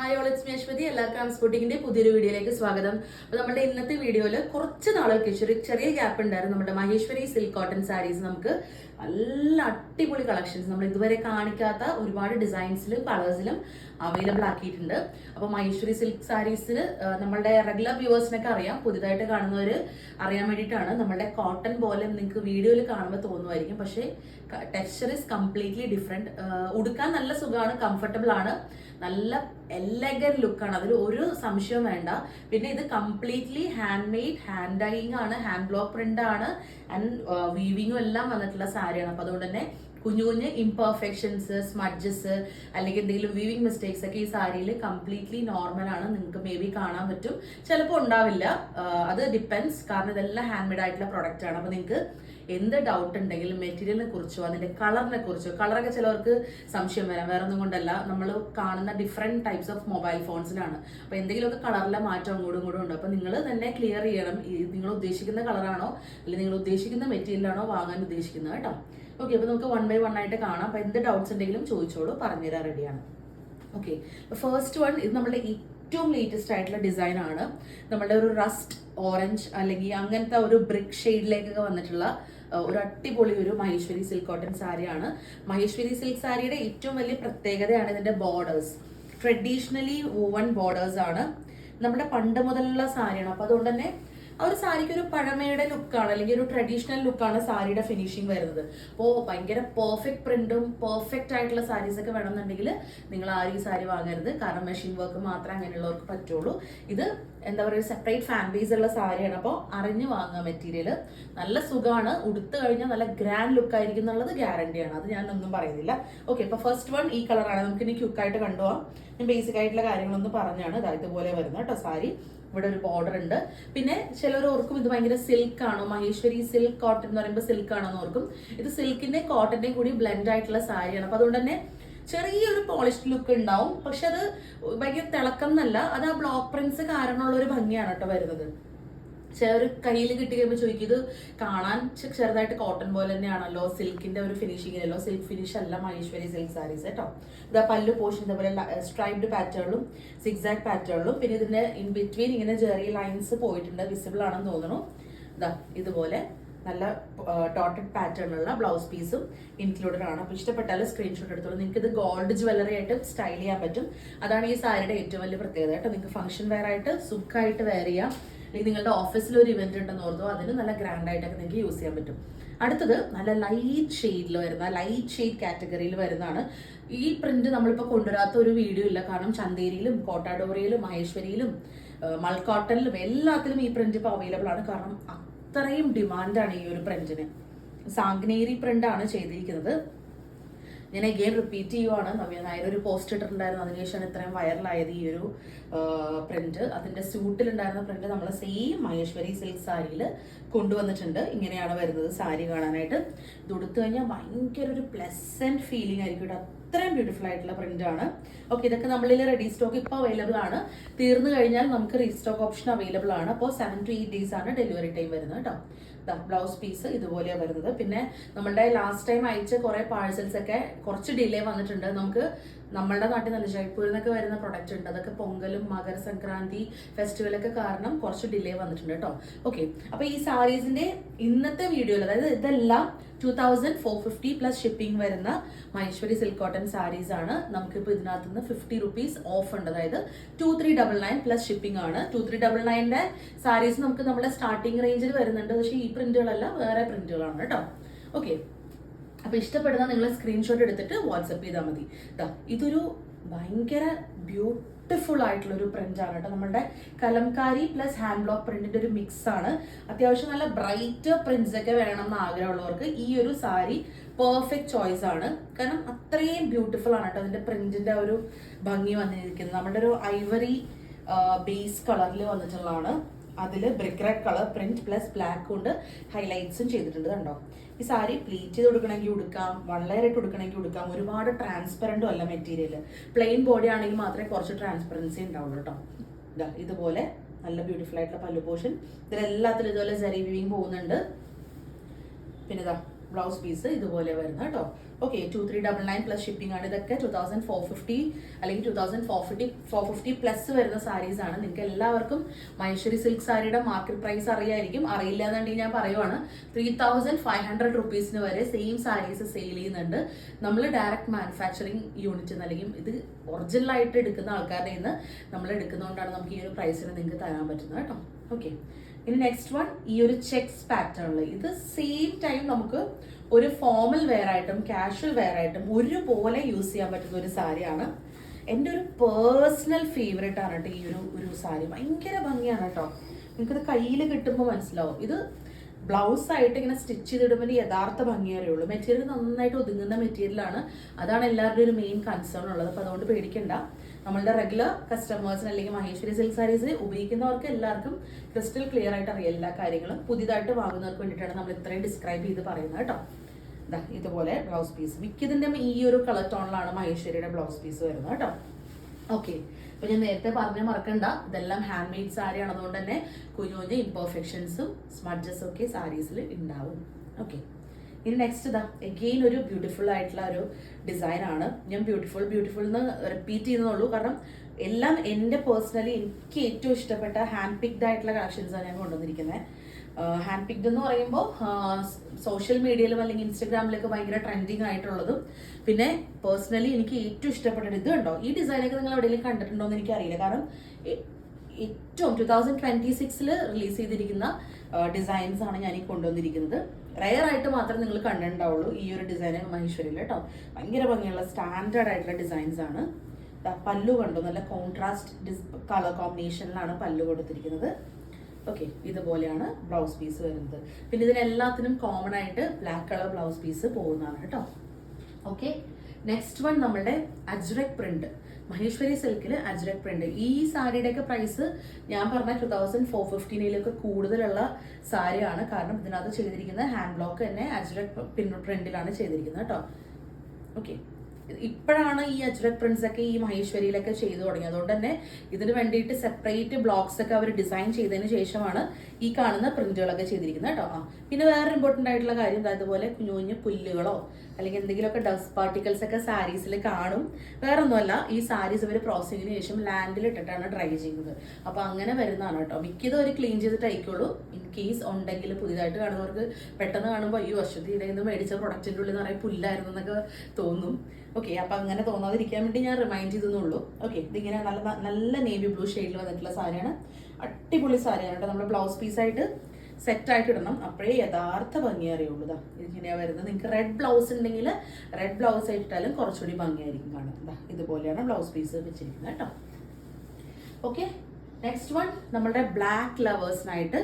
Hi all it's മേശ്വതി എല്ലാവർക്കും ട്രാൻസ്പോർട്ടിങ്ങിന്റെ പുതിയൊരു വീഡിയോയിലേക്ക് സ്വാഗതം. അപ്പോൾ നമ്മുടെ ഇന്നത്തെ വീഡിയോയിൽ കുറച്ച് നാളുകൾക്ക് ചെറിയ ചെറിയ ഗ്യാപ്പ് ഉണ്ടായിരുന്നു. നമ്മുടെ മഹേശ്വരി സിൽക്ക് കോട്ടൺ സാരീസ് നമുക്ക് നല്ല അടിപൊളി കളക്ഷൻസ് നമ്മൾ ഇതുവരെ കാണിക്കാത്ത ഒരുപാട് ഡിസൈൻസിലും കളേഴ്സിലും അവൈലബിൾ ആക്കിയിട്ടുണ്ട്. അപ്പോൾ മഹേശ്വരി സിൽക്ക് സാരീസിൽ നമ്മളുടെ റെഗുലർ വ്യൂവേഴ്സിനൊക്കെ അറിയാം. പുതിയതായിട്ട് കാണുന്നവർ അറിയാൻ വേണ്ടിയിട്ടാണ്. നമ്മളുടെ കോട്ടൺ പോലെ നിങ്ങൾക്ക് വീഡിയോയിൽ കാണുമ്പോൾ തോന്നുമായിരിക്കും. പക്ഷേ ടെക്സ്ചർ ഇസ് കംപ്ലീറ്റ്ലി ഡിഫറെന്റ് ഉടുക്കാൻ നല്ല സുഖമാണ് കംഫർട്ടബിൾ ആണ്. നല്ല എലഗൻ ലുക്കാണ് അതിൽ ഒരു സംശയവും വേണ്ട. പിന്നെ ഇത് completely hand made hand dyeing ആണ് ഹാൻഡ് ബ്ലോക്ക് പ്രിന്റ് ആണ്. ആൻഡ് വീവിങ്ങും എല്ലാം വന്നിട്ടുള്ള സാരിയാണ്. അപ്പൊ അതുകൊണ്ട് തന്നെ കുഞ്ഞു കുഞ്ഞ് ഇംപെർഫെക്ഷൻസ് സ്മഡ്ജസ് അല്ലെങ്കിൽ എന്തെങ്കിലും വീവിങ് മിസ്റ്റേക്സ് ഒക്കെ ഈ സാരിയിൽ കംപ്ലീറ്റ്ലി നോർമൽ ആണ്. നിങ്ങൾക്ക് മേ ബി കാണാൻ പറ്റും. ചിലപ്പോൾ ഉണ്ടാവില്ല. അത് ഡിപ്പെൻസ് കാരണം ഇതെല്ലാം ഹാൻഡ് മെയ്ഡ് ആയിട്ടുള്ള പ്രൊഡക്റ്റ് ആണ്. അപ്പൊ നിങ്ങൾക്ക് എന്ത് ഡൗട്ട് ഉണ്ടെങ്കിലും മെറ്റീരിയലിനെ കുറിച്ചോ അതിന്റെ കളറിനെ കുറിച്ചോ കളറൊക്കെ ചിലവർക്ക് സംശയം വരാം. വേറെ ഒന്നും കൊണ്ടല്ല നമ്മൾ കാണുന്ന ഡിഫറെന്റ് ടൈപ്സ് ഓഫ് മൊബൈൽ ഫോൺസിലാണ് അപ്പൊ എന്തെങ്കിലുമൊക്കെ കളറിലെ മാറ്റം അങ്ങോട്ടും ഇങ്ങോട്ടും ഉണ്ട്. അപ്പൊ നിങ്ങൾ തന്നെ ക്ലിയർ ചെയ്യണം നിങ്ങൾ ഉദ്ദേശിക്കുന്ന കളറാണോ അല്ലെങ്കിൽ നിങ്ങൾ ഉദ്ദേശിക്കുന്ന മെറ്റീരിയലാണോ വാങ്ങാൻ ഉദ്ദേശിക്കുന്നത് കേട്ടോ. ഓക്കെ അപ്പൊ നമുക്ക് വൺ ബൈ വൺ ആയിട്ട് കാണാം. അപ്പൊ എന്ത് ഡൗട്ട്സ് ഉണ്ടെങ്കിലും ചോദിച്ചോളൂ പറഞ്ഞുതരാൻ റെഡിയാണ് ഓക്കെ ഫസ്റ്റ് വൺ ഇത് നമ്മുടെ ഏറ്റവും ലേറ്റസ്റ്റ് ആയിട്ടുള്ള ഡിസൈൻ ആണ്. നമ്മുടെ ഒരു റസ്റ്റ് ഓറഞ്ച് അല്ലെങ്കിൽ അങ്ങനത്തെ ഒരു ബ്രിക്ക് ഷെയ്ഡിലേക്കൊക്കെ വന്നിട്ടുള്ള ഒരു അടിപൊളി ഒരു മഹേശ്വരി സിൽക്ക് കോട്ടൺ സാരിയാണ്. മഹേശ്വരി സിൽക്ക് സാരിയുടെ ഏറ്റവും വലിയ പ്രത്യേകതയാണ് ഇതിന്റെ ബോർഡേഴ്സ് ട്രഡീഷണലി വൂവൺ ബോർഡേഴ്സ് ആണ്. നമ്മുടെ പണ്ട് മുതലുള്ള സാരിയാണ്. അപ്പൊ അതുകൊണ്ട് തന്നെ ആ ഒരു സാരിക്ക് ഒരു പഴമയുടെ ലുക്കാണ് അല്ലെങ്കിൽ ഒരു ട്രഡീഷണൽ ലുക്കാണ് സാരിയുടെ ഫിനിഷിംഗ് വരുന്നത്. അപ്പോൾ ഭയങ്കര പെർഫെക്റ്റ് പ്രിന്റും പെർഫെക്റ്റ് ആയിട്ടുള്ള സാരീസ് ഒക്കെ വേണമെന്നുണ്ടെങ്കിൽ നിങ്ങൾ ആരും ഈ സാരി വാങ്ങരുത്. കാരണം മെഷീൻ വർക്ക് മാത്രമേ അങ്ങനെയുള്ളവർക്ക് പറ്റുള്ളൂ. ഇത് എന്താ പറയുക സെപ്പറേറ്റ് ഫാൻ ബേസ് ഉള്ള സാരിയാണ്. അപ്പോൾ അറിഞ്ഞു വാങ്ങുക മെറ്റീരിയൽ നല്ല സുഖമാണ്. ഉടുത്തു കഴിഞ്ഞാൽ നല്ല ഗ്രാൻഡ് ലുക്ക് ആയിരിക്കും എന്നുള്ളത് ഗ്യാരണ്ടിയാണ് അത് ഞാൻ ഒന്നും പറയുന്നില്ല. ഓക്കെ ഇപ്പൊ ഫസ്റ്റ് വൺ ഈ കളറാണ് നമുക്ക് ഇനി ക്യുക്കായിട്ട് കണ്ടുപോകാം. ഞാൻ ബേസിക് ആയിട്ടുള്ള കാര്യങ്ങളൊന്നും പറഞ്ഞാണ്. ഇതാ ഇതുപോലെ വരുന്നത് കേട്ടോ സാരി. ഇവിടെ ഒരു ബോർഡർ ഉണ്ട്. പിന്നെ ചിലർ ഓർക്കും ഇത് ഭയങ്കര സിൽക്ക് ആണോ? മഹേശ്വരി സിൽക്ക് കോട്ടൺ എന്ന് പറയുമ്പോൾ സിൽക്ക് ആണോ എന്ന് ഓർക്കും. ഇത് സിൽക്കിന്റെ കോട്ടന്റെയും കൂടി ബ്ലെൻഡ് ആയിട്ടുള്ള സാരിയാണ്. അപ്പൊ അതുകൊണ്ട് തന്നെ ചെറിയൊരു പോളിഷ്ഡ് ലുക്ക് ഉണ്ടാവും. പക്ഷെ അത് ഭയങ്കര തിളക്കം എന്നല്ല അത് ആ ബ്ലോക്ക് പ്രിന്റ്സ് കാരണമുള്ള ഒരു ഭംഗിയാണ് കേട്ടോ വരുന്നത്. ചിലർ കയ്യിൽ കിട്ടി കഴിയുമ്പോൾ ചോദിക്കും ഇത് കാണാൻ ചെറുതായിട്ട് കോട്ടൺ പോലെ തന്നെയാണല്ലോ സിൽക്കിന്റെ ഒരു ഫിനിഷിംഗ് അല്ലോ സിൽക്ക് ഫിനിഷ് അല്ല മഹേശ്വരി സിൽക്ക് സാരീസ് കേട്ടോ ഇതാ പല്ലു പോഷൻ ഇതേപോലെ സ്ട്രൈപ്ഡ് പാറ്റേണിലും സിക്സാക്ട് പാറ്റേണിലും പിന്നെ ഇതിന്റെ ഇൻ ബിറ്റ്വീൻ ഇങ്ങനെ ജെറി ലൈൻസ് പോയിട്ടുണ്ട് വിസിബിൾ ആണെന്ന് തോന്നുന്നു. ഇതാ ഇതുപോലെ നല്ല ഡോട്ടഡ് പാറ്റേണുള്ള ബ്ലൗസ് പീസും ഇൻക്ലൂഡഡ് ആണ്. അപ്പോൾ ഇഷ്ടപ്പെട്ടാൽ സ്ക്രീൻഷോട്ട് എടുത്തോളൂ. നിങ്ങൾക്ക് ഇത് ഗോൾഡ് ജ്വല്ലറി ആയിട്ട് സ്റ്റൈൽ ചെയ്യാൻ പറ്റും. അതാണ് ഈ സാരിയുടെ ഏറ്റവും വലിയ പ്രത്യേകത കേട്ടോ. നിങ്ങൾക്ക് ഫംഗ്ഷൻ വെയർ ആയിട്ട് സുഖമായിട്ട് വെയർ ചെയ്യാം. അല്ലെങ്കിൽ നിങ്ങളുടെ ഓഫീസിൽ ഒരു ഇവന്റ് ഉണ്ടെന്ന് ഓർത്തോ അതിന് നല്ല ഗ്രാൻഡ് ആയിട്ടൊക്കെ നിങ്ങൾക്ക് യൂസ് ചെയ്യാൻ പറ്റും. അടുത്തത് നല്ല ലൈറ്റ് ഷെയ്ഡിൽ വരുന്ന ലൈറ്റ് ഷെയ്ഡ് കാറ്റഗറിയിൽ വരുന്നതാണ്. ഈ പ്രിന്റ് നമ്മളിപ്പോൾ കൊണ്ടുവരാത്ത ഒരു വീഡിയോ ഇല്ല. കാരണം ചന്തേരിയിലും കോട്ടാഡോറിയിലും മഹേശ്വരിയിലും മൾക്കോട്ടനിലും എല്ലാത്തിലും ഈ പ്രിന്റ് ഇപ്പോൾ അവൈലബിൾ ആണ്. കാരണം അത്രയും ഡിമാൻഡാണ് ഈ ഒരു പ്രിന്റിന് സാഗ്നേരി പ്രിന്റ് ആണ് ചെയ്തിരിക്കുന്നത്. ഞാൻ അഗെയിൻ റിപ്പീറ്റ് ചെയ്യുവാണ്. നവ്യ നായർ ഒരു പോസ്റ്റ് ഇട്ടിട്ടുണ്ടായിരുന്നു. അതിനുശേഷമാണ് ഇത്രയും വൈറലായത് ഈ ഒരു പ്രിന്റ് അതിന്റെ സ്യൂട്ടിലുണ്ടായിരുന്ന പ്രിന്റ് നമ്മൾ സെയിം മഹേശ്വരി സിൽക്ക് സാരിയിൽ കൊണ്ടുവന്നിട്ടുണ്ട്. ഇങ്ങനെയാണ് വരുന്നത് സാരി കാണാനായിട്ട്. ഇത് കഴിഞ്ഞാൽ ഭയങ്കര ഒരു പ്ലസന്റ് ഫീലിംഗ് ആയിരിക്കും അത്രയും ബ്യൂട്ടിഫുൾ ആയിട്ടുള്ള പ്രിന്റ് ആണ്. ഓക്കെ ഇതൊക്കെ നമ്മളിൽ റെഡി സ്റ്റോക്ക് ഇപ്പോൾ അവൈലബിൾ ആണ്. തീർന്നു കഴിഞ്ഞാൽ നമുക്ക് റീസ്റ്റോക്ക് ഓപ്ഷൻ അവൈലബിൾ ആണ്. അപ്പോൾ സെവൻ ടു എയ്റ്റ് ഡേയ്സ് ആണ് ഡെലിവറി ടൈം വരുന്നത് കേട്ടോ. ബ്ലൗസ് പീസ് ഇതുപോലെയാണ് വരുന്നത്. പിന്നെ നമ്മളുടെ ലാസ്റ്റ് ടൈം അയച്ച കുറെ പാഴ്സൽസ് ഒക്കെ കുറച്ച് ഡിലേ വന്നിട്ടുണ്ട്. നമുക്ക് നമ്മളുടെ നാട്ടിൽ നല്ല ജയ്പൂരിൽ നിന്നൊക്കെ വരുന്ന പ്രൊഡക്റ്റ് ഉണ്ട്. അതൊക്കെ പൊങ്കലും മകരസംക്രാന്തി ഫെസ്റ്റിവൽ ഒക്കെ കാരണം കുറച്ച് ഡിലേ വന്നിട്ടുണ്ട് കേട്ടോ ഓക്കെ അപ്പൊ ഈ സാരീസിന്റെ ഇന്നത്തെ വീഡിയോയിൽ അതായത് ഇതെല്ലാം two thousand four fifty plus shipping വരുന്ന മഹേശ്വരി സിൽക്ക് കോട്ടൺ സാരീസ് ആണ് നമുക്കിപ്പോൾ ഇതിനകത്ത് നിന്ന് ഫിഫ്റ്റി റുപ്പീസ് ഓഫ് ഉണ്ട്. അതായത് two three double nine plus shipping ആണ്. ടു ത്രീ ഡബിൾ നയന്റെ സാരീസ് നമുക്ക് നമ്മുടെ സ്റ്റാർട്ടിംഗ് റേഞ്ചിൽ വരുന്നുണ്ട്. പക്ഷേ ഈ പ്രിന്റുകളല്ല വേറെ പ്രിന്റുകളാണ് കേട്ടോ ഓക്കെ അപ്പൊ ഇഷ്ടപ്പെടുന്ന നിങ്ങൾ സ്ക്രീൻഷോട്ട് എടുത്തിട്ട് വാട്സപ്പ് ചെയ്താൽ മതി. ഇതൊരു ഭയങ്കര ബ്യൂട്ടിഫുൾ ആയിട്ടുള്ള ഒരു പ്രിന്റ് ആണ് കേട്ടോ നമ്മുടെ കലംകാരി പ്ലസ് ഹാൻഡ് ബ്ലോക്ക് പ്രിന്റിന്റെ ഒരു മിക്സ് ആണ്. അത്യാവശ്യം നല്ല ബ്രൈറ്റ് പ്രിന്റ്സ് ഒക്കെ വേണം എന്ന് ആഗ്രഹമുള്ളവർക്ക് ഈ ഒരു സാരി പെർഫെക്റ്റ് ചോയ്സ് ആണ്. കാരണം അത്രയും ബ്യൂട്ടിഫുൾ ആണ് കേട്ടോ അതിന്റെ പ്രിന്റിന്റെ ഒരു ഭംഗി വന്നിരിക്കുന്നത്. നമ്മുടെ ഒരു ഐവറി ബേസ് കളറിൽ വന്നിട്ടുള്ളതാണ്. അതിൽ brick red colour print plus black കൊണ്ട് ഹൈലൈറ്റ്സും ചെയ്തിട്ടുണ്ട് കണ്ടോ? ഈ സാരി പ്ലീറ്റ് ചെയ്ത് കൊടുക്കണമെങ്കിൽ ഉടുക്കാം വളരെയായിട്ട് കൊടുക്കണമെങ്കിൽ ഉടുക്കാം. ഒരുപാട് ട്രാൻസ്പെറന്റും അല്ല മെറ്റീരിയൽ പ്ലെയിൻ ബോഡി ആണെങ്കിൽ മാത്രമേ കുറച്ച് ട്രാൻസ്പെറൻസി ഉണ്ടാവുള്ളൂ കേട്ടോ. ഇതാ ഇതുപോലെ നല്ല ബ്യൂട്ടിഫുൾ ആയിട്ടുള്ള പല്ലു പോർഷൻ ഇതിലെല്ലാത്തിലും ഇതുപോലെ സെറി വ്യൂവിങ് പോകുന്നുണ്ട്. പിന്നെ ഇതാ ബ്ലൗസ് പീസ് ഇതുപോലെ വരുന്നത് കേട്ടോ okay two three double nine plus shipping ആണ് ഇതൊക്കെ. ടു തൗസൻഡ് ഫോർ ഫിഫ്റ്റി അല്ലെങ്കിൽ two thousand four fifty four fifty plus വരുന്ന സാരീസ് ആണ്. നിങ്ങൾക്ക് എല്ലാവർക്കും മൈശ്വരി സിൽക്ക് സാരിയുടെ മാർക്കറ്റ് പ്രൈസ് അറിയായിരിക്കും. അറിയില്ല എന്നുണ്ടെങ്കിൽ ഞാൻ പറയുവാണ്. ത്രീ തൗസൻഡ് ഫൈവ് ഹൺഡ്രഡ് റുപ്പീസിന് വരെ സെയിം സാരീസ് സെയിൽ ചെയ്യുന്നുണ്ട്. നമ്മൾ ഡയറക്റ്റ് മാനുഫാക്ചറിങ് യൂണിറ്റ് അല്ലെങ്കിൽ ഇത് ഒറിജിനൽ ആയിട്ട് എടുക്കുന്ന ആൾക്കാരുടെ നിന്ന് നമ്മൾ എടുക്കുന്നതുകൊണ്ടാണ് നമുക്ക് ഈ ഒരു പ്രൈസിന് നിങ്ങൾക്ക് തരാൻ പറ്റുന്നത് കേട്ടോ ഓക്കെ ഇനി നെക്സ്റ്റ് വൺ ഈ ഒരു ചെക്സ് പാറ്റേണിൽ ഇത് സെയിം ടൈം നമുക്ക് ഒരു ഫോമൽ വെയർ ആയിട്ടും കാഷ്വൽ വെയർ ആയിട്ടും ഒരുപോലെ യൂസ് ചെയ്യാൻ പറ്റുന്ന ഒരു സാരിയാണ്. എന്റെ ഒരു പേഴ്സണൽ ഫേവറേറ്റ് ആണ് കേട്ടോ ഈ ഒരു ഒരു സാരി. ഭയങ്കര ഭംഗിയാണ് കേട്ടോ. നിങ്ങൾക്കിത് കയ്യിൽ കിട്ടുമ്പോൾ മനസ്സിലാവും. ഇത് ബ്ലൗസ് ആയിട്ട് ഇങ്ങനെ സ്റ്റിച്ച് ചെയ്തിടുമ്പോൾ യഥാർത്ഥ ഭംഗിയാലേ ഉള്ളൂ. മെറ്റീരിയൽ നന്നായിട്ട് ഒതുങ്ങുന്ന മെറ്റീരിയലാണ്. അതാണ് എല്ലാവരുടെയും ഒരു മെയിൻ കൺസേൺ ഉള്ളത്. അപ്പോൾ അതുകൊണ്ട് പേടിക്കണ്ട. നമ്മളുടെ റെഗുലർ കസ്റ്റമേഴ്സിന് അല്ലെങ്കിൽ മഹേശ്വരി സിൽക്ക് സാരീസ് ഉപയോഗിക്കുന്നവർക്ക് എല്ലാവർക്കും ക്രിസ്റ്റൽ ക്ലിയർ ആയിട്ട് അറിയാം എല്ലാ കാര്യങ്ങളും. പുതിയതായിട്ട് വാങ്ങുന്നവർക്ക് വേണ്ടിയിട്ടാണ് നമ്മൾ ഇത്രയും ഡിസ്ക്രൈബ് ചെയ്ത് പറയുന്നത് കേട്ടോ. ഇതാ ഇതുപോലെ ബ്ലൗസ് പീസ് മിക്കതിന്റെ ഈ ഒരു കളർ ടോണിലാണ് മഹേശ്വരിയുടെ ബ്ലൗസ് പീസ് വരുന്നത് കേട്ടോ. ഓക്കെ അപ്പൊ ഞാൻ നേരത്തെ പറഞ്ഞ മറക്കണ്ട. ഇതെല്ലാം ഹാൻഡ് മെയ്ഡ് സാരിയാണ്. അതുകൊണ്ട് തന്നെ കുഞ്ഞു കുഞ്ഞു ഇംപെർഫെക്ഷൻസും സ്മഡ്ജസ് ഒക്കെ സാരീസിൽ ഉണ്ടാവും ഓക്കെ ഇനി നെക്സ്റ്റ് ഇതാ എഗെയിൻ ഒരു ബ്യൂട്ടിഫുൾ ആയിട്ടുള്ള ഒരു ഡിസൈൻ ആണ്. ഞാൻ ബ്യൂട്ടിഫുൾ ബ്യൂട്ടിഫുൾ എന്ന് റിപ്പീറ്റ് ചെയ്യുന്നുള്ളൂ കാരണം എല്ലാം എന്റെ പേഴ്സണലി എനിക്ക് ഏറ്റവും ഇഷ്ടപ്പെട്ട ഹാൻഡ് പിക്ഡ് ആയിട്ടുള്ള കളക്ഷൻസ് ആണ് ഞാൻ കൊണ്ടുവന്നിരിക്കുന്നത് ഹാൻഡ് പിക്ഡ് എന്ന് പറയുമ്പോൾ സോഷ്യൽ മീഡിയയിലും അല്ലെങ്കിൽ ഇൻസ്റ്റഗ്രാമിലൊക്കെ ഭയങ്കര ട്രെൻഡിങ് ആയിട്ടുള്ളതും. പിന്നെ പേഴ്സണലി എനിക്ക് ഏറ്റവും ഇഷ്ടപ്പെട്ടത് ഇത് കണ്ടോ? ഈ ഡിസൈനൊക്കെ നിങ്ങൾ എവിടെയെങ്കിലും കണ്ടിട്ടുണ്ടോ എന്ന് എനിക്കറിയില്ല. കാരണം ഏറ്റവും ടു തൗസൻഡ് ട്വന്റി സിക്സിൽ റിലീസ് ചെയ്തിരിക്കുന്ന ഡിസൈൻസ് ആണ് ഞാൻ ഈ കൊണ്ടുവന്നിരിക്കുന്നത്. റയർ ആയിട്ട് മാത്രം നിങ്ങൾ കണ്ടിട്ടുണ്ടാവുള്ളൂ ഈ ഒരു ഡിസൈൻ മഹേശ്വരിയിൽ കേട്ടോ. ഭയങ്കര ഭംഗിയുള്ള സ്റ്റാൻഡേർഡ് ആയിട്ടുള്ള ഡിസൈൻസ് ആണ്. പല്ലു കണ്ടോ? നല്ല കോൺട്രാസ്റ്റ് കളർ കോമ്പിനേഷനിലാണ് പല്ലു കൊടുത്തിരിക്കുന്നത്. ഓക്കെ ഇതുപോലെയാണ് ബ്ലൗസ് പീസ് വരുന്നത്. പിന്നെ ഇതിനെല്ലാത്തിനും കോമൺ ആയിട്ട് ബ്ലാക്ക് കളർ ബ്ലൗസ് പീസ് പോകുന്നതാണ് കേട്ടോ. ഓക്കെ നെക്സ്റ്റ് വൺ നമ്മളുടെ അജ്രക് പ്രിന്റ് മഹേശ്വരി സിൽക്കിൽ അജ്രക് പ്രിന്റ് ഈ സാരിയുടെയൊക്കെ പ്രൈസ് ഞാൻ പറഞ്ഞ ടു തൗസൻഡ് ഫോർ ഫിഫ്റ്റീനിലൊക്കെ കൂടുതലുള്ള സാരിയാണ്. കാരണം ഇതിനകത്ത് ചെയ്തിരിക്കുന്ന ഹാൻഡ് ബ്ലോക്ക് തന്നെ അജ്രക് പ്രിന്റിലാണ് ചെയ്തിരിക്കുന്നത് കേട്ടോ. ഓക്കെ ഇപ്പോഴാണ് ഈ അജ്രക് പ്രിൻസ് ഒക്കെ ഈ മഹേശ്വരിയിലൊക്കെ ചെയ്തു തുടങ്ങിയത്. അതുകൊണ്ട് തന്നെ ഇതിന് വേണ്ടിയിട്ട് സെപ്പറേറ്റ് ബ്ലോക്സ് ഒക്കെ അവർ ഡിസൈൻ ചെയ്തതിന് ശേഷമാണ് ഈ കാണുന്ന പ്രിന്റുകളൊക്കെ ചെയ്തിരിക്കുന്നത് കേട്ടോ. ആ പിന്നെ വേറെ ഇമ്പോർട്ടന്റ് ആയിട്ടുള്ള കാര്യം ഇതുപോലെ കുഞ്ഞു കുഞ്ഞു പുല്ലുകളോ അല്ലെങ്കിൽ എന്തെങ്കിലുമൊക്കെ ഡസ്റ്റ് പാർട്ടിക്കൽസ് ഒക്കെ സാരീസിൽ കാണും. വേറെ ഒന്നുമല്ല ഈ സാരീസ് ഇവർ പ്രോസസ്സിങ്ങിന് ശേഷം ലാൻഡിൽ ഇട്ടിട്ടാണ് ഡ്രൈ ചെയ്യുന്നത്. അപ്പോൾ അങ്ങനെ വരുന്നതാണ് കേട്ടോ. മിക്കതും അവർ ക്ലീൻ ചെയ്തിട്ട് അയക്കുള്ളൂ ഇൻ കേസ് ഉണ്ടെങ്കിൽ പുതിയതായിട്ട് കാണുന്നവർക്ക് പെട്ടെന്ന് കാണുമ്പോൾ ഈ അശ്വതി നിന്ന് മേടിച്ച പ്രൊഡക്റ്റിന്റെ ഉള്ളിൽ നിറയെ പുല്ലായിരുന്നു എന്നൊക്കെ തോന്നും. ഓക്കെ അപ്പൊ അങ്ങനെ തോന്നാതിരിക്കാൻ വേണ്ടി ഞാൻ റിമൈൻഡ് ചെയ്തെന്നുള്ളൂ. ഓക്കെ ഇതിങ്ങനെ നല്ല നല്ല നേവി ബ്ലൂ ഷെയ്ഡിൽ വന്നിട്ടുള്ള സാരിയാണ്. അടിപൊളി സാരിയാണ് കേട്ടോ നമ്മുടെ ബ്ലൗസ് പീസായിട്ട് സെറ്റ് ആയിട്ട് ഇടണം. അപ്പോഴേ യഥാർത്ഥ ഭംഗി അറിയുള്ളൂ. ഇതാ വരുന്നത്. നിങ്ങൾക്ക് റെഡ് ബ്ലൗസ് ഉണ്ടെങ്കിൽ റെഡ് ബ്ലൗസ് ആയിട്ടിട്ടാലും കുറച്ചുകൂടി ഭംഗിയായിരിക്കും കാണാം ഇതുപോലെയാണ് ബ്ലൗസ് പീസ് വെച്ചിരിക്കുന്നത് കേട്ടോ ഓക്കെ നെക്സ്റ്റ് വൺ നമ്മുടെ ബ്ലാക്ക് ലവേഴ്സിനായിട്ട്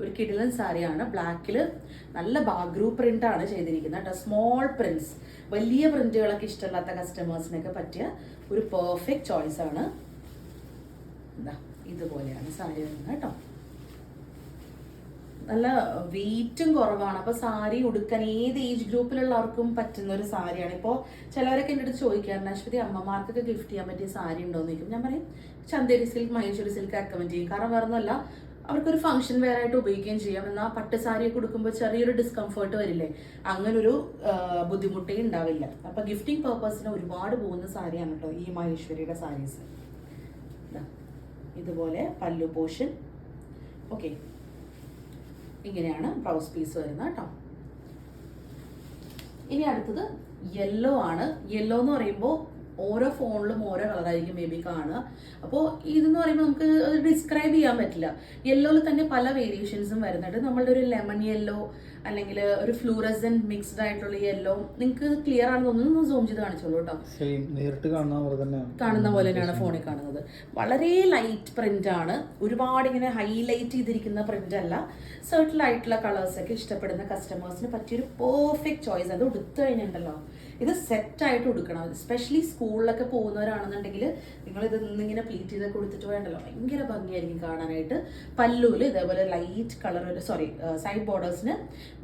ഒരു കിടിലൻ സാരിയാണ്. ബ്ലാക്കിൽ നല്ല ബാഗ്രൂ ആണ് ചെയ്തിരിക്കുന്നത് കേട്ടോ സ്മോൾ പ്രിന്റ്സ് വലിയ പ്രിന്റുകളൊക്കെ ഇഷ്ടമില്ലാത്ത കസ്റ്റമേഴ്സിനൊക്കെ പറ്റിയ ഒരു പെർഫെക്റ്റ് ചോയ്സ് ആണ്. എന്താ ഇതുപോലെയാണ് സാരി വരുന്നത് കേട്ടോ. നല്ല വെയിറ്റും കുറവാണ്. അപ്പൊ സാരി ഉടുക്കാൻ ഏത് ഏജ് ഗ്രൂപ്പിലുള്ളവർക്കും പറ്റുന്ന ഒരു സാരിയാണ്. ഇപ്പോൾ ചിലവരൊക്കെ എന്റെ അടുത്ത് ചോദിക്കാറുണ്ട് അശ്വതി അമ്മമാർക്കൊക്കെ ഗിഫ്റ്റ് ചെയ്യാൻ പറ്റിയ സാരി ഉണ്ടോ എന്ന് ചോദിക്കും. ഞാൻ പറയും Chanderi silk Maheshwari silk recommend ചെയ്യും. കാരണം വേറെ ഒന്നുമല്ല അവർക്കൊരു ഫംഗ്ഷൻ വെയർ ആയിട്ട് ഉപയോഗിക്കുകയും ചെയ്യാം. എന്നാൽ പട്ട് സാരി കൊടുക്കുമ്പോൾ ചെറിയൊരു ഡിസ്കംഫേർട്ട് വരില്ലേ? അങ്ങനൊരു ബുദ്ധിമുട്ടേ ഉണ്ടാവില്ല. അപ്പൊ ഗിഫ്റ്റിംഗ് പേർപ്പസിന് ഒരുപാട് പോകുന്ന സാരിയാണ് കേട്ടോ ഈ മഹേശ്വരിയുടെ സാരീസ് ഇതുപോലെ പല്ലു പോഷൻ. ഓക്കെ. ഇങ്ങനെയാണ് ബ്ലൗസ് പീസ് വരുന്നത് കേട്ടോ ഇനി അടുത്തത് യെല്ലോ ആണ്. യെല്ലോ എന്ന് പറയുമ്പോൾ ഓരോ ഫോണിലും ഓരോ കളറായിരിക്കും മേ ബി കാണുക. അപ്പോൾ ഇതെന്ന് പറയുമ്പോൾ നമുക്ക് ഡിസ്ക്രൈബ് ചെയ്യാൻ പറ്റില്ല. യെല്ലോയിൽ തന്നെ പല വേരിയേഷൻസും വരുന്നുണ്ട്. നമ്മളുടെ ഒരു ലെമൺ യെല്ലോ അല്ലെങ്കിൽ ഒരു ഫ്ലൂറസൻ മിക്സ്ഡ് ആയിട്ടുള്ള യെല്ലോ നിങ്ങൾക്ക് ക്ലിയർ ആണെന്ന് തോന്നുന്നു. സൂം ചെയ്ത് കാണിച്ചോളൂ കേട്ടോ. നേരിട്ട് കാണുന്ന പോലെ തന്നെയാണ്. കാണുന്ന പോലെ തന്നെയാണ് ഫോണിൽ കാണുന്നത്. വളരെ ലൈറ്റ് പ്രിന്റ് ആണ്. ഒരുപാട് ഇങ്ങനെ ഹൈലൈറ്റ് ചെയ്തിരിക്കുന്ന പ്രിന്റ് അല്ല. സെർട്ടിൽ ആയിട്ടുള്ള കളേഴ്സ് ഒക്കെ ഇഷ്ടപ്പെടുന്ന കസ്റ്റമേഴ്സിന് പറ്റിയൊരു പെർഫെക്റ്റ് ചോയ്സ് അത് ഉടുത്തു കഴിഞ്ഞിട്ടുണ്ടല്ലോ. ഇത് സെറ്റ് ആയിട്ട് ഉടുക്കണം. എസ്പെഷ്യലി സ്കൂളിലൊക്കെ പോകുന്നവരാണെന്നുണ്ടെങ്കിൽ നിങ്ങൾ ഇത് ഇന്നിങ്ങനെ പ്ലീറ്റ് ചെയ്ത് കൊടുത്തിട്ട് വേണ്ടല്ലോ ഭയങ്കര ഭംഗിയായിരിക്കും കാണാനായിട്ട്. പല്ലൂൽ ഇതേപോലെ ലൈറ്റ് കളർ സോറി സൈഡ് ബോർഡേഴ്സിന്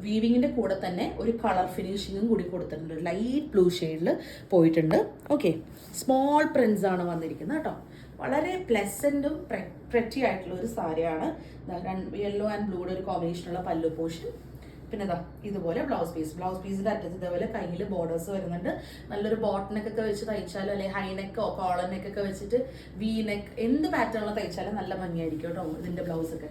വീവിങ്ങിന്റെ കൂടെ തന്നെ ഒരു കളർ ഫിനിഷിങ്ങും കൂടി കൊടുത്തിട്ടുണ്ട്. ലൈറ്റ് ബ്ലൂ ഷെയ്ഡിൽ പോയിട്ടുണ്ട്. ഓക്കെ സ്മോൾ പ്രിൻസ് ആണ് വന്നിരിക്കുന്നത് കേട്ടോ. വളരെ പ്ലസന്റും പ്രെറ്റി ആയിട്ടുള്ള ഒരു സാരിയാണ്. യെല്ലോ ആൻഡ് ബ്ലൂയുടെ ഒരു കോമ്പിനേഷനുള്ള പല്ലു പോഷൻ പിന്നെ ഇതാ ഇതുപോലെ ബ്ലൗസ് പീസ് ബ്ലൗസ് പീസിന്റെ അറ്റത്ത് ഇതേപോലെ കയ്യിൽ ബോർഡേഴ്സ് വരുന്നുണ്ട്. നല്ലൊരു ബോട്ട് നെക്ക് ഒക്കെ വെച്ച് തയ്ച്ചാലോ അല്ലെങ്കിൽ ഹൈ നെക്കോ കോളർ നെക്കൊക്കെ വെച്ചിട്ട് വി നെക്ക് എന്ത് പാറ്റേണിൽ തയ്ച്ചാലും നല്ല ഭംഗിയായിരിക്കും കേട്ടോ ഇതിന്റെ ബ്ലൗസ് ഒക്കെ.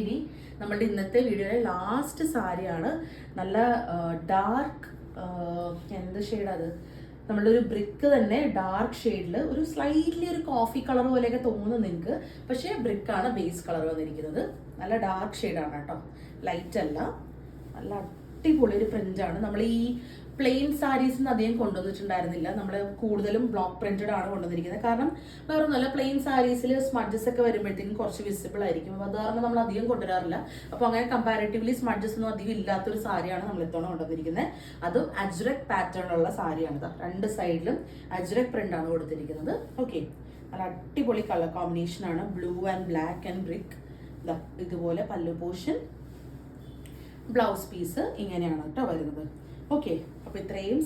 ഇനി നമ്മളുടെ ഇന്നത്തെ വീഡിയോയിലെ ലാസ്റ്റ് സാരിയാണ് നല്ല ഡാർക്ക് എന്ത് ഷെയ്ഡത് നമ്മളുടെ ഒരു ബ്രിക്ക് തന്നെ ഡാർക്ക് ഷെയ്ഡിൽ ഒരു സ്ലൈറ്റ്ലി ഒരു കോഫി കളർ പോലെയൊക്കെ തോന്നുന്നു നിങ്ങൾക്ക് പക്ഷേ ബ്രിക്കാണ് ബേസ് കളർ വന്നിരിക്കുന്നത്. നല്ല ഡാർക്ക് ഷെയ്ഡാണ് കേട്ടോ. ലൈറ്റ് അല്ല. നല്ല അടിപൊളി ഒരു പ്രിന്റാണ് നമ്മൾ ഈ പ്ലെയിൻ സാരീസ് നിന്ന് അധികം കൊണ്ടുവന്നിട്ടുണ്ടായിരുന്നില്ല. നമ്മൾ കൂടുതലും ബ്ലോക്ക് പ്രിന്റഡ് ആണ് കൊണ്ടുവന്നിരിക്കുന്നത്. കാരണം വേറെ ഒന്നുമല്ല പ്ലെയിൻ സാരീസിൽ സ്മഡ്ജസ് ഒക്കെ വരുമ്പോഴത്തേക്കും കുറച്ച് വിസിബിൾ ആയിരിക്കും. അപ്പോൾ അത് കാരണം നമ്മൾ അധികം കൊണ്ടുവരാറില്ല. അപ്പോൾ അങ്ങനെ കമ്പാരിറ്റീവ്ലി സ്മഡ്ജസ് ഒന്നും അധികം ഇല്ലാത്തൊരു സാരിയാണ് നമ്മൾ ഇത്തവണ കൊണ്ടുവന്നിരിക്കുന്നത്. അതും അജ്രക് ഉള്ള സാരിയാണ് ഇതാ രണ്ട് സൈഡിലും അജ്രക് പ്രിന്റ് ആണ് കൊടുത്തിരിക്കുന്നത്. ഓക്കെ നല്ല അടിപൊളി കളർ കോമ്പിനേഷൻ ആണ്. Blue and black and brick ഇതാ ഇതുപോലെ പല്ലു പോർഷൻ ബ്ലൗസ് പീസ് ഇങ്ങനെയാണ് കേട്ടോ വരുന്നത്. ഓക്കെ അപ്പോൾ ഇത്രയും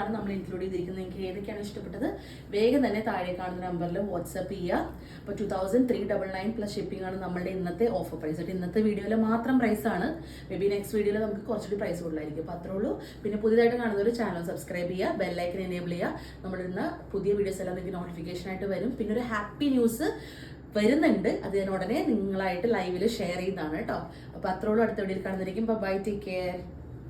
ആണ് നമ്മൾ ഇൻക്ലൂഡ് ചെയ്തിരിക്കുന്നത്. നിങ്ങൾക്ക് ഏതൊക്കെയാണ് ഇഷ്ടപ്പെട്ടത്? വേഗം തന്നെ താഴെ കാണുന്ന നമ്പറിൽ വാട്സപ്പ് ചെയ്യുക. അപ്പോൾ two thousand three double nine plus shipping ആണ് നമ്മുടെ ഇന്നത്തെ ഓഫർ പ്രൈസ് ആയിട്ട് ഇന്നത്തെ വീഡിയോയിൽ മാത്രം പ്രൈസ് ആണ്. മേ ബി നെക്സ്റ്റ് വീഡിയോയിൽ നമുക്ക് കുറച്ചുകൂടി പ്രൈസ് കൂടുതലായിരിക്കും. അപ്പോൾ അത്രേ ഉള്ളൂ. പിന്നെ പുതിയതായിട്ട് കാണുന്ന ഒരു ചാനൽ സബ്സ്ക്രൈബ് ചെയ്യുക. ബെല്ലൈക്കൻ എനേബിൾ ചെയ്യുക. നമ്മളിടുന്ന പുതിയ വീഡിയോസ് എല്ലാം നിങ്ങൾക്ക് നോട്ടിഫിക്കേഷൻ ആയിട്ട് വരും. പിന്നെ ഒരു ഹാപ്പി ന്യൂസ് വരുന്നുണ്ട്. അത് ഞാൻ ഉടനെ നിങ്ങളായിട്ട് ലൈവിൽ ഷെയർ ചെയ്യുന്നതാണ് കേട്ടോ. അപ്പോൾ അത്രയോളം അടുത്ത വീഡിയോയിൽ കാണുന്നതായിരിക്കും. Bye take care